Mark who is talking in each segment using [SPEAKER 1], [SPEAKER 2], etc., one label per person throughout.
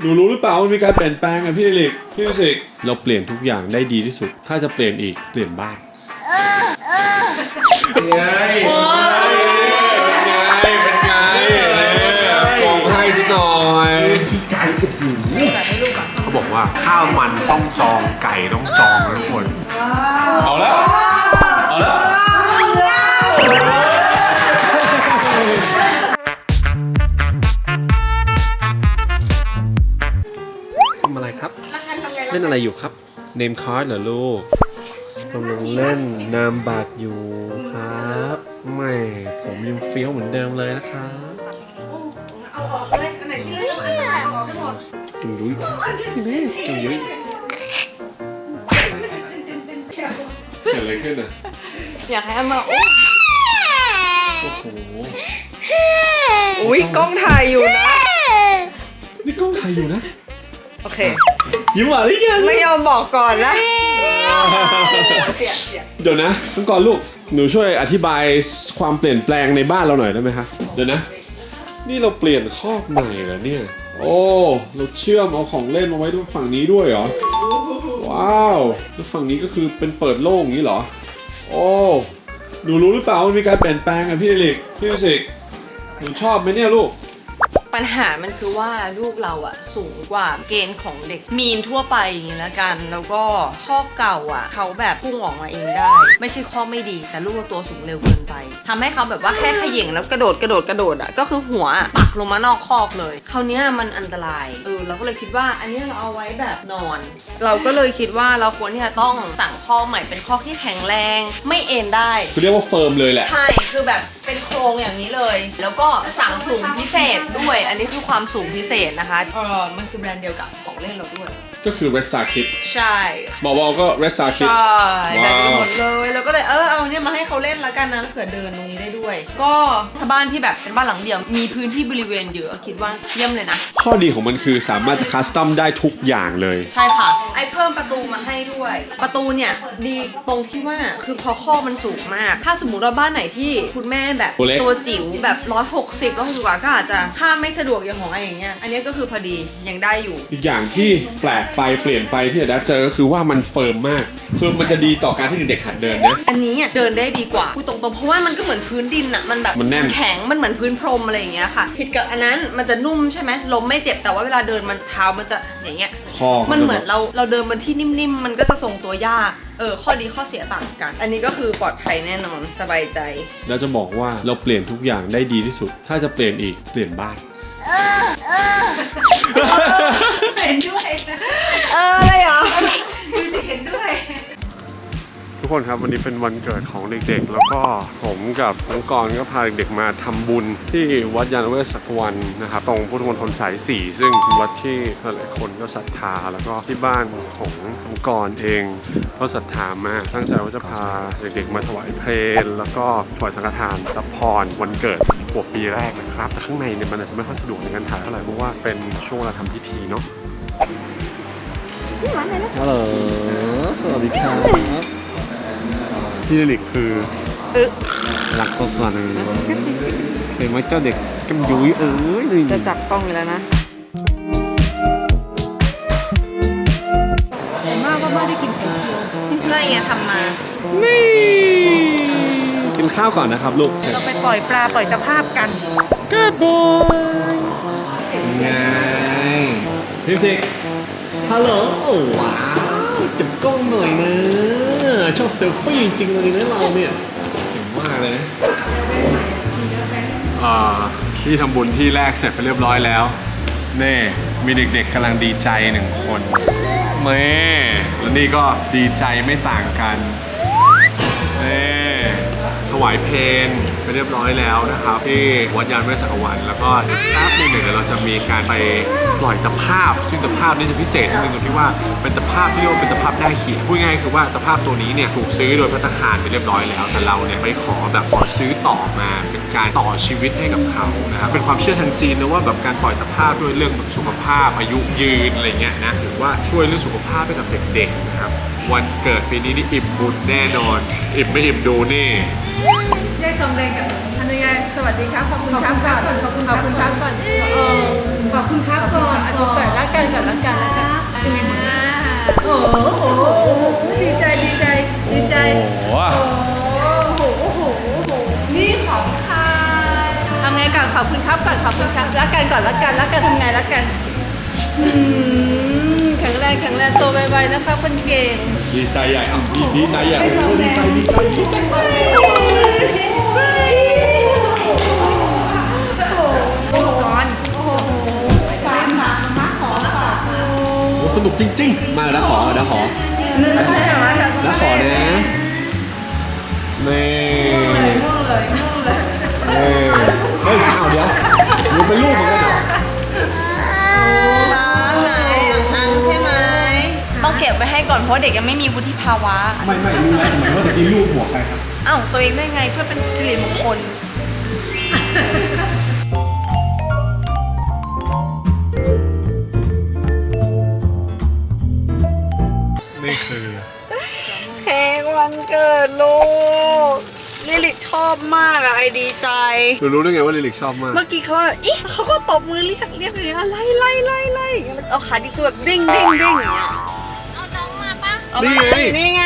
[SPEAKER 1] หนูรู้หรือเปล่าว่ามีการเปลี่ยนแปลงอะพี่เอลิกพี่มิวสิกเราเปลี่ยนทุกอย่างได้ดีที่สุด ถ้าจะเปลี่ยนอีกเปลี่ยนบ้านเป็นไงเป็นไงเป็นไงเนี่ยกองให้สักหน่อย
[SPEAKER 2] ไก่โอ้โหเขาบอกว่าข้าวมันต้องจองไก่ต้องจองนะทุกคน อะไรอยู่ครับ เนมคาร์ดเหรอลูกกำลังเล่นนามบัตรอยู่ครับไม่ผมยังเฟี้ยวเหมือนเดิมเลยนะครับ
[SPEAKER 3] เอาออกเลยอันไหนที่เล่นไม่ได้เอาออกให้หมด
[SPEAKER 2] จุงยุ้ยจุงยุ้ย
[SPEAKER 1] เกิดอะไรขึ้นอะ
[SPEAKER 4] อยากให้อามาอุ้ม
[SPEAKER 1] โอ้โห
[SPEAKER 4] อุ้ยกล้องถ่ายอยู่นะ
[SPEAKER 1] นี่กล้องถ่ายอยู่นะ
[SPEAKER 4] โอ เค
[SPEAKER 1] ยิ้มหวานหรือยัง
[SPEAKER 4] ไม่ยอมบอกก่อนนะ
[SPEAKER 1] เดี๋ยวนะทั้งก่อนลูกหนูช่วยอธิบายความเปลี่ยนแปลงในบ้านเราหน่อยได้ไหมคะเดี๋ยวนะ นี่เราเปลี่ยนคอกใหม่เหรอเนี่ย โอ้เราเชื่อมเอาของเล่นมาไว้ด้วยฝั่งนี้ด้วยเหรอว้าวแล้วฝั่งนี้ก็คือเป็นเปิดโล่งอย่างนี้เหรอ โอ้หนูรู้หรือเปล่าว่ามีการเปลี่ยนแปลงอะพี่เอลิกพี่มิวสิกหนูชอบไหมเนี่ยลูก
[SPEAKER 4] ปัญหามันคือว่าลูกเราอะสูงกว่าเกณฑ์ของเด็กมีนทั่วไปอย่างนี้แล้วกัน แล้วก็ข้อเก่าอะเขาแบบพุ่งออกมาเองได้ ไม่ใช่ข้อไม่ดีแต่ลูกเราตัวสูงเร็วเกินไปทำให้เขาแบบว่าแค่เขย่งแล้วกระโดดกระโดดกระโดดอะก็คือหัวปักลงมานอกคอกเลยคราวเนี้ยมันอันตรายเออเราก็เลยคิดว่าอันเนี้ยเราเอาไว้แบบนอน เราก็เลยคิดว่าเราควรที่จะต้องสั่งคอกใหม่เป็นคอกที่แข็งแรง ไม่เอ็นได้
[SPEAKER 1] คือเรียกว่าเฟิร์มเลยแหละ
[SPEAKER 4] ใช่คือแบบเป็นโครงอย่างนี้เลย แล้วก็สั่งสูงพิเศษด้วยอันนี้คือความสูงพิเศษนะคะ เออมันคือแบรนด์เดียวกับของเล่นเราด้วย
[SPEAKER 1] ก็คือ Red Star Kid
[SPEAKER 4] ใช่
[SPEAKER 1] บอกบอกก็ Red Star Kid
[SPEAKER 4] ใช่แต่
[SPEAKER 1] ว้าว
[SPEAKER 4] ดีหมดเลยแล้วก็เลยเออเอาเนี่ยมาให้เขาเล่นแล้วกันนะเผื่อเดินตรงนี้ได้ด้วย ก็ถ้าบ้านที่แบบเป็นบ้านหลังเดียว มีพื้นที่บริเวณเยอะคิดว่าเยี่ยมเลยนะ
[SPEAKER 1] ข้อดีของมันคือสามารถจะคัสตอมได้ทุกอย่างเลย
[SPEAKER 4] ใช่ค่ะ ไอเพิ่มประตูมาให้ด้วย ประตูเนี่ยดีตรงที่ว่าคือพอข้อมันสูงมาก ถ้าสมมติว่าบ้านไหนที่คุณแม่แบบ
[SPEAKER 1] ตัวเล็ก
[SPEAKER 4] วจิ๋วแบบ160ร้อยหกสิบกว่าก็อาจจะข้ามไม่สะดวกอย่างของไออย่างเงี้ยอันนี้ก็คือพอดียังได้อยู่
[SPEAKER 1] อีกอย่างที่แปลกไปเปลี่ยนไปที่เดดเจอก็คือว่ามันเฟิร์มมากคือมันจะดีต่อการที่เด็กๆหัดเดินนะ
[SPEAKER 4] อันนี้อะเดินได้ดีกว่าพูดตรงๆเพราะว่ามันก็เหมือนพื้นดินอะมันแบบ
[SPEAKER 1] มันแน่น
[SPEAKER 4] แข็งมันเหมือนพื้นพรมอะไรอย่างเงี้ยค่ะ ผิดกับอันนั้นมันจะนุ่มใช่ไหมล้มไม่เจ็บแต่ว่าเวลาเดินมันเท้ามันจะอย่างเงี้ย
[SPEAKER 1] คอ
[SPEAKER 4] มันเหมือนเราเราเดินบนที่นิ่มๆ มันก็จะทรงตัวยาก เออ ข้อดีข้อเสียต่างกัน อันนี้ก็คือปลอดภัยแน่นอนสบายใจ
[SPEAKER 1] แล้วจะบอกว่าเราเปลี่ยนทุกอย่างได้ดีที่สุด ถ้าจะเปลี่ยนอีกเปลี่ยนบ้าน
[SPEAKER 3] เห็นด้วย
[SPEAKER 4] เอออะไรเหรอ
[SPEAKER 3] ดูสิเห็นด้วย
[SPEAKER 2] ทุกคนครับวันนี้เป็นวันเกิดของเด็กๆ แล้วก็ผมกับน้องกรณ์ก็พาเด็กๆมาทำบุญที่วัดยานเวศสักวันนะครับตรงพุทธมณฑลสายสี่ซึ่งเป็นวัดที่หลายๆคนก็ศรัทธา แล้วก็ที่บ้านของน้องกรณ์เองก็ศรัทธามากตั้งใจว่าจะพาเด็กๆมาถวายเพลงแล้วก็ถวายสังฆทานรับพรวันเกิดขวบปีแรกนะครับแต่ข้างในเนี่ยมันอาจจะไม่ค่อยสะดวกในการถ่ายเท่าไหร่เพราะว่าเป็นช่วงเวลาทำพิธีเนาะ
[SPEAKER 1] ฮัลโหลสวัสดีครับ
[SPEAKER 2] พี่ลิกคือ
[SPEAKER 4] อึ๊ะ
[SPEAKER 2] รักก็ก่อนเลยเห็นไหมเจ้าเด็กกำยุ้ยเอ้ยนี่
[SPEAKER 4] จะจับกล้องไปแล้วนะมากว่าบ้าได้กินไข่เจียวใช่ไงทำมา
[SPEAKER 1] นี่ กินข้าวก่อนนะครับลูก
[SPEAKER 3] เราไปปล่อยปลาปล่อยตะภาพกัน
[SPEAKER 1] ก็บอยไงพิมสิก ฮัลโหลว้าวจับกล้องหน่อยนะชอบเซลฟี่จริงๆเลยนะเราเนี่ยเจ๋งมากเลยนะ
[SPEAKER 2] อ่าที่ทำบุญที่แรกเสร็จไปเรียบร้อยแล้วเน่มีเด็กๆกำลังดีใจหนึ่งคนเน่แล้วนี่ก็ดีใจไม่ต่างกันเน่ถวายเพลง ไปเรียบร้อยแล้วนะครับที่วัดยานเวสสักวัน แล้วก็สักแป๊บหนึงเนี่ยเดี๋ยวเราจะมีการไปปล่อยตะภาพ ซึ่งตะภาพนี่จะพิเศษนิดนึงตรงที่ว่าเป็นตะภาพที่เรียกว่าเป็นตะภาพได้เขียนพูดง่ายๆคือว่าตะภาพตัวนี้เนี่ยถูกซื้อโดยพัตตาคารไปเรียบร้อยแล้ว แต่เราเนี่ยไปขอแบบขอซื้อต่อมาเป็นการต่อชีวิตให้กับเขานะครับเป็นความเชื่อทางจีนนะว่าแบบการปล่อยตะภาพด้วยเรื่องแบบสุขภาพอายุยืนอะไรเงี้ยนะถือว่าช่วยเรื่องสุขภาพให้กับเด็กๆนะครับวันเกิดปีนี้นี่อิ่มบุญแน่นอน อิ่มไม่อิ่มดูนี่
[SPEAKER 3] ยายสมแรงกับ
[SPEAKER 4] ทำยังไงสวัสดีครับขอบคุณ
[SPEAKER 3] ขอบคุณครับก่อนขอบคุณครับก่อน
[SPEAKER 4] เออ
[SPEAKER 3] ขอบคุณครับก่อน
[SPEAKER 4] อาจุเกิดแล้ว
[SPEAKER 3] ดีใจดีใจดีใจ
[SPEAKER 2] โอ้โห
[SPEAKER 3] โอ้โหโอ้โหนี่ของใครทำไงก่อนขอบคุณครับก่อนขอบคุณครับรักกันก่อนรักกันรักกันทำไงรักกันอืมแข็งแรงแข็งแรงโตไวๆนะคะคนเก่ง
[SPEAKER 1] ดีใจใหญ่อะดีดีใจใหญ่โอ้ดีใจดีใจดีใจ
[SPEAKER 3] ก่อน โอ้โหการหามาขอค่ะ
[SPEAKER 1] โอ้สนุกจริง ๆ มาแล้วขอแล้วขอ
[SPEAKER 3] นึกไม่ใช่เหรอ
[SPEAKER 1] แล้วขอนะนี่
[SPEAKER 3] ม่วงเลยม่เลย
[SPEAKER 1] เอ้ยเฮ้ยอ้าวเดี๋ยวหนูเป็นลูกเหมือนกันเหรอ
[SPEAKER 4] อนเพราะเด็กยังไม่มีวุฒิภาวะ
[SPEAKER 1] ไม่ไม่รู้แล้วหมายว่าตะกี้ลูกหัวใครครับ
[SPEAKER 4] อ้าวตัวเองได้ไงเพื่อเป็นสิริมงคล
[SPEAKER 2] นี่คือ
[SPEAKER 4] เค้กวันเกิดลูกลิลิกชอบมากอะไอดีใจ
[SPEAKER 1] หนูรู้ได้ไงว่าลิลิกชอบมาก
[SPEAKER 4] เมื่อกี้เขาอีเขาก็ตบมือเรียกเรียกอย่างเงี้ยไล่ไล่ไล่ไล่อย่างเงี้ยเอาขาดีตัวแบบเด้งเด้งเด้งอย่างเงี้ย นี่
[SPEAKER 1] ไง
[SPEAKER 4] นี่ไง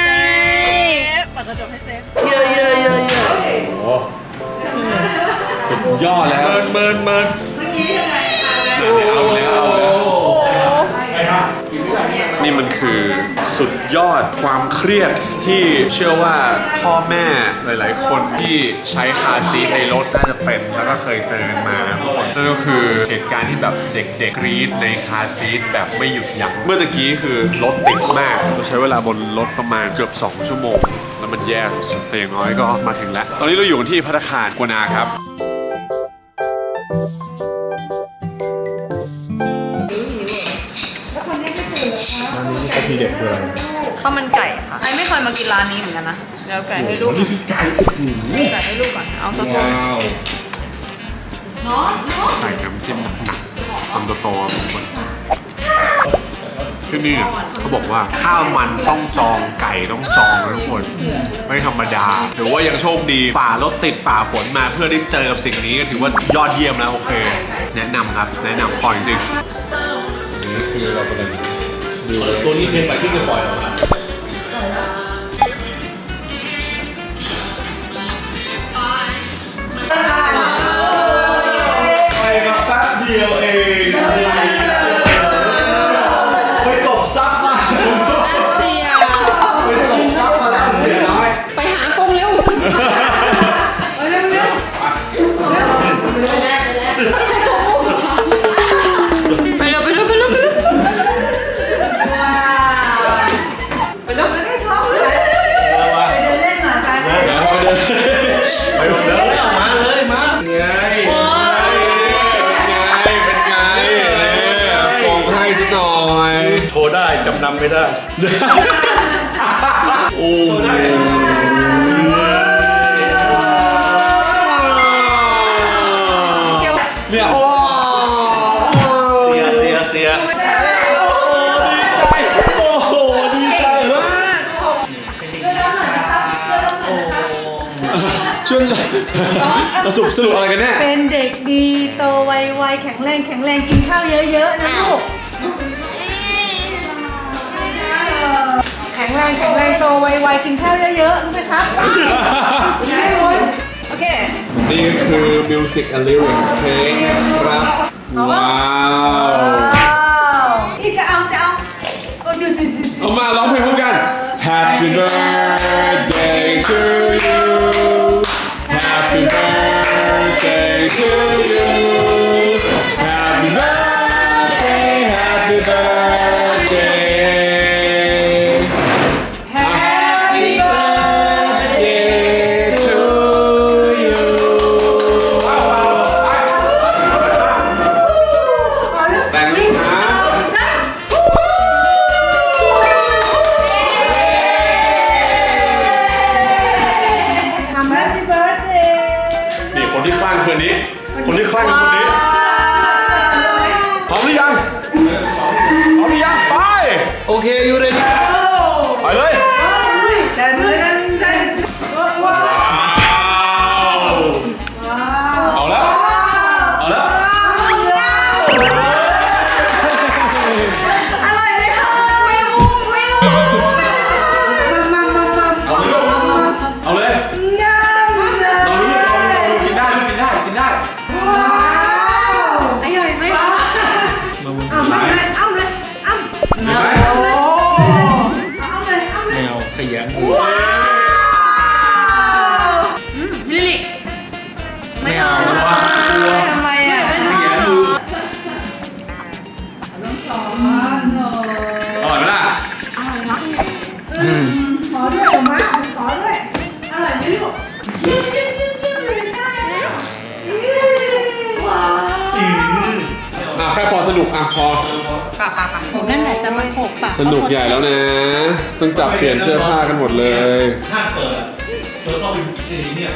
[SPEAKER 3] เปิดกระจกให้เซฟ
[SPEAKER 4] เยอะเยอะเยอะเยอะ
[SPEAKER 2] โอ้สุดยอดแล้วเมินเมินเมินเอาแล้วเอาแล้ว นี่มันคือสุดยอดความเครียดที่เชื่อว่าพ่อแม่หลาย ๆ คนที่ใช้คาร์ซีทในรถน่าจะเป็นแล้วก็เคยเจอมาทุกคนนั่นก็คือเหตุการณ์ที่แบบเด็กๆกรีดในคาร์ซีทแบบไม่หยุดยั้งเมื่อตะกี้คือรถติดมากเราใช้เวลาบนรถประมาณเกือบ2 ชั่วโมง แล้วมันแย่สุดแต่อย่างน้อยก็มาถึงแล้ว ตอนนี้เราอยู่ที่พัตตาคารกวนาครับ
[SPEAKER 1] กะทิเด็ดเลย
[SPEAKER 4] ข้าวมันไก่ค่ะไอไม่เคยมากินร้านนี้เหมือนกันนะเดี๋ยวไก่ให้ลูก
[SPEAKER 1] นี่คือไก่โอ้โห
[SPEAKER 4] ไก่ให้ลูกก่อนเอาสักคน
[SPEAKER 1] ว้าว
[SPEAKER 2] ใส่น้ำจิ้มหนักๆคำโตๆทุกคนที่นี่เนี่ยเขาบอกว่าข้าวมันต้องจองไก่ต้องจองนะทุกคน ไม่ธรรมดาถือว่ายังโชคดีฝ่ารถติดฝ่าฝนมาเพื่อได้เจอกับสิ่งนี้ก็ถือว่ายอดเยี่ยมแล้วโอเค แนะนำครับ แนะนำพอจริง
[SPEAKER 1] นี่คือเรากำลังดูเลย
[SPEAKER 2] ตัวนี้เป็นไปที่จะปล่อยออกมา
[SPEAKER 1] ไปมาแป๊บเดียวเอง โช
[SPEAKER 2] ว์ได้จำนำไม่ได้
[SPEAKER 1] โอ้เนี่ยโอ้
[SPEAKER 2] เสียเสียเสีย
[SPEAKER 1] โอ้โหดีใจมากช่วยสรุปสรุปอะไรกันแน่
[SPEAKER 3] เป็นเด็กดีโตไวๆแข็งแรงแข็งแรงกินข้าวเยอะๆนะลูก รง แข็งแรงโตไวๆ กินข้าวเยอะๆ รู้ไหมครับไม่รู้โอเค
[SPEAKER 1] นี่ก็คือ Music and Lyrics เพลงครับว้าว
[SPEAKER 3] นี่จะเอาจะเอาโอ้จุดจุดจุดจุด
[SPEAKER 1] เอามาร้องเพลงพร้อมกัน Happy birthday to you Happy birthday to you ที่คลั่ ยงว้าวอืมลิลิไม่
[SPEAKER 3] เอา
[SPEAKER 2] กลัวทำไมอะเสียงอูต้องสอมอ่อนปะ
[SPEAKER 1] ล่ะขอด้
[SPEAKER 2] วยมาข
[SPEAKER 3] อด้วยอะไรนี่รู้ยิ้ม
[SPEAKER 2] ยิ้มยิ้มยิ้มเล
[SPEAKER 3] ยใช่ว้าว
[SPEAKER 1] อะแค่พอสนุกอะพอ
[SPEAKER 4] ปะปะะผมนั่นแหละจะมาโขก
[SPEAKER 1] สนุกใหญ่แล้วนะ ต้องจับเปลี่ยนเสื้อผ้ากันหมดเลย
[SPEAKER 2] ถ้าเปิดเธอเข้าไปในนี้เนี่ย